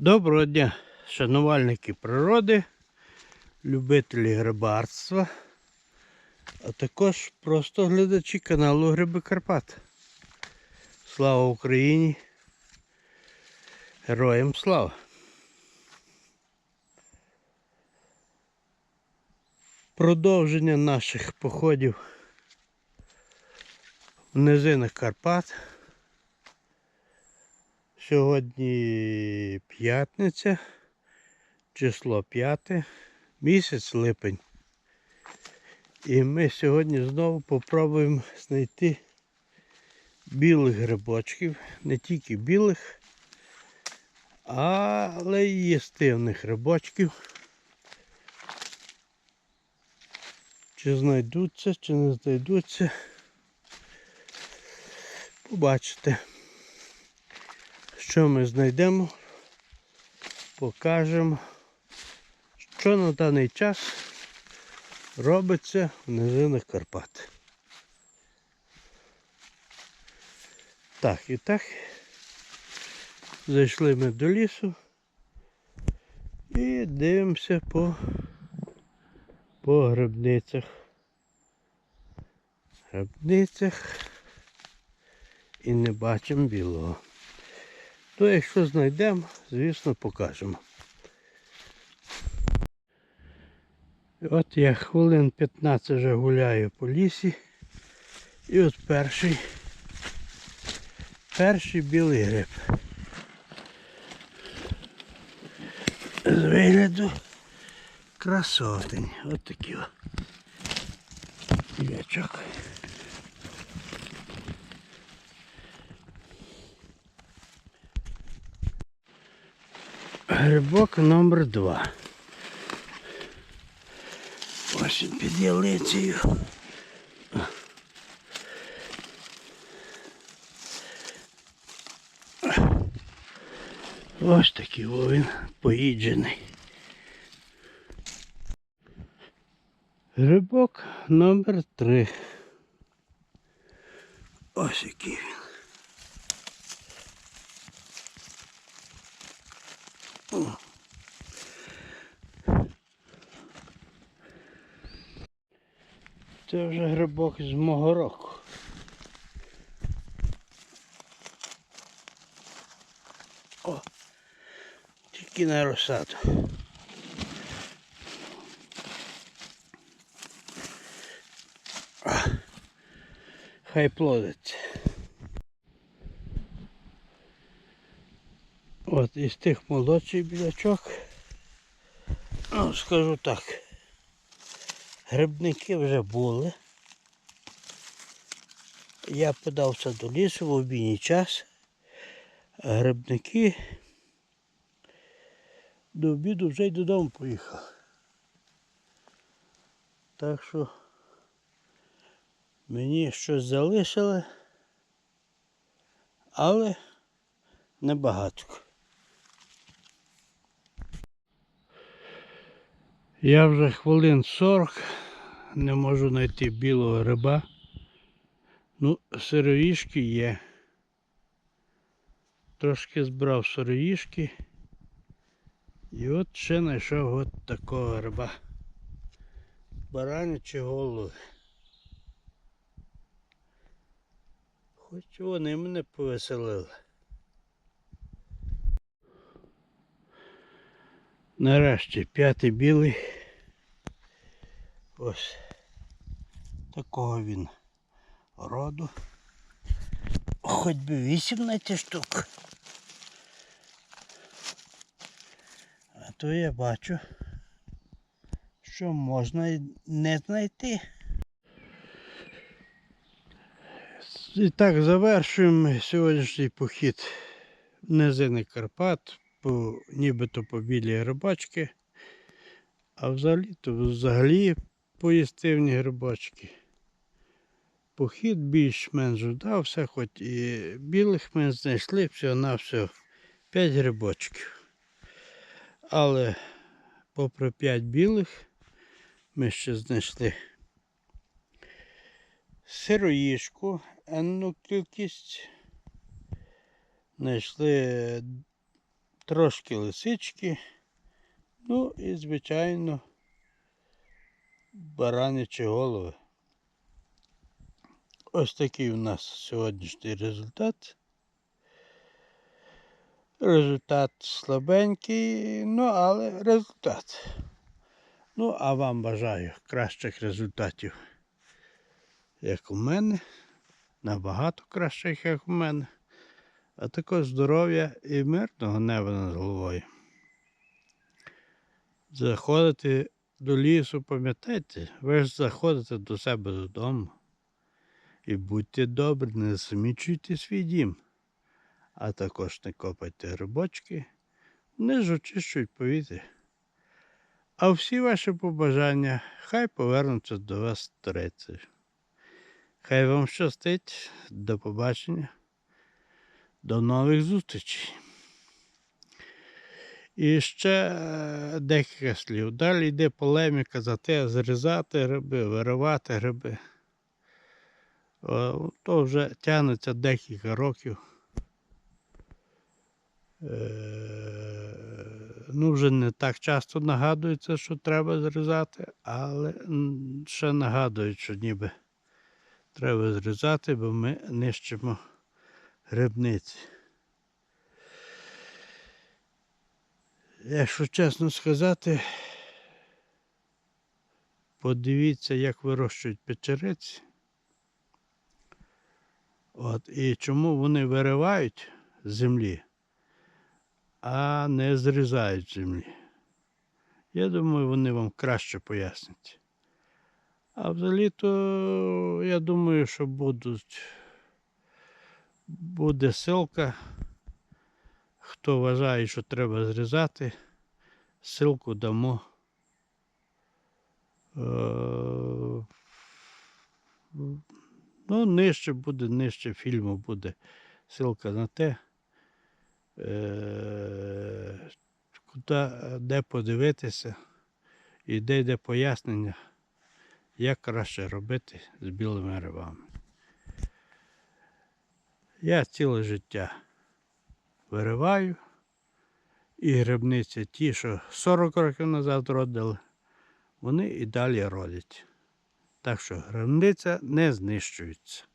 Доброго дня, шанувальники природи, любителі грибарства, а також просто глядачі каналу Гриби Карпат. Слава Україні! Героям слава! Продовження наших походів в низинах Карпат. Сьогодні п'ятниця, число 5, місяць липень. І ми сьогодні знову попробуємо знайти білих грибочків, не тільки білих, але й їстивних грибочків. Чи знайдуться, чи не знайдуться. Побачите. Що ми знайдемо, покажемо, що на даний час робиться в низинах Карпат. Так, і так. Зайшли ми до лісу і дивимося по, по грибницях. Грибницях і не бачимо білого. То якщо знайдемо, звісно, покажемо. От я хвилин 15 вже гуляю по лісі. І от перший, перший білий гриб. З вигляду красотень. От такий о. Ячок. Грибок номер два. Ось він. Ось такий він поїджений. Грибок номер три. Ось який він. Це вже грибок з мого року. О, тільки на розсаду. Хай плодиться. От із тих молодших білячок, ну, скажу так. Грибники вже були. Я подався до лісу в обійний час. Грибники до обіду вже й додому поїхав. Так що мені щось залишили, але небагато. Я вже хвилин 40 не можу знайти білого риба. Ну, сироїшки є. Трошки збрав сироїшки. І от ще знайшов от такого риба. Баранячі голови. Хоч вони мене повеселили. Нарешті п'ятий білий. Ось такого він роду. Хоч би 18 штук. А то я бачу, що можна не знайти. І так завершуємо сьогоднішній похід в низини Карпат по, нібито по білій рибачки, а взагалі то взагалі поїстивні грибочки. Похід більш-менш вдався, хоч і білих ми знайшли всього на всього 5 грибочків. Але попри 5 білих ми ще знайшли сироїшку, енну кількість. Знайшли трошки лисички, ну і, звичайно, баранячі голови. Ось такий у нас сьогоднішній результат. Результат слабенький, ну але результат. Ну, а вам бажаю кращих результатів, як у мене. Набагато кращих, як у мене. А також здоров'я і мирного неба над головою. Заходити до лісу, пам'ятайте, ви ж заходите до себе додому. І будьте добрі, не засмічуйте свій дім, а також не копайте грибочки, не ж очищують повітря. А всі ваші побажання хай повернуться до вас трицею. Хай вам щастить, до побачення, до нових зустрічей. І ще е, декілька слів. Далі йде полеміка за те, зрізати гриби, виривати гриби. То вже тягнеться декілька років. Е, Ну, вже не так часто нагадується, що треба зрізати, але ще нагадують, що ніби треба зрізати, бо ми нищимо грибниці. Якщо чесно сказати, подивіться, як вирощують печериці. От, і чому вони виривають з землі, а не зрізають землі. Я думаю, вони вам краще пояснять. А взагалі-то я думаю, що будуть, буде ссылка. Хто вважає, що треба зрізати, ссылку дамо. Е, Ну, нижче буде, нижче фільму буде ссылка на те, е, куди, де подивитися і де йде пояснення, як краще робити з білими рибами. Я ціле життя вириваю, і грибниці ті, що 40 років назад родили, вони і далі родять. Так що грибниця не знищується.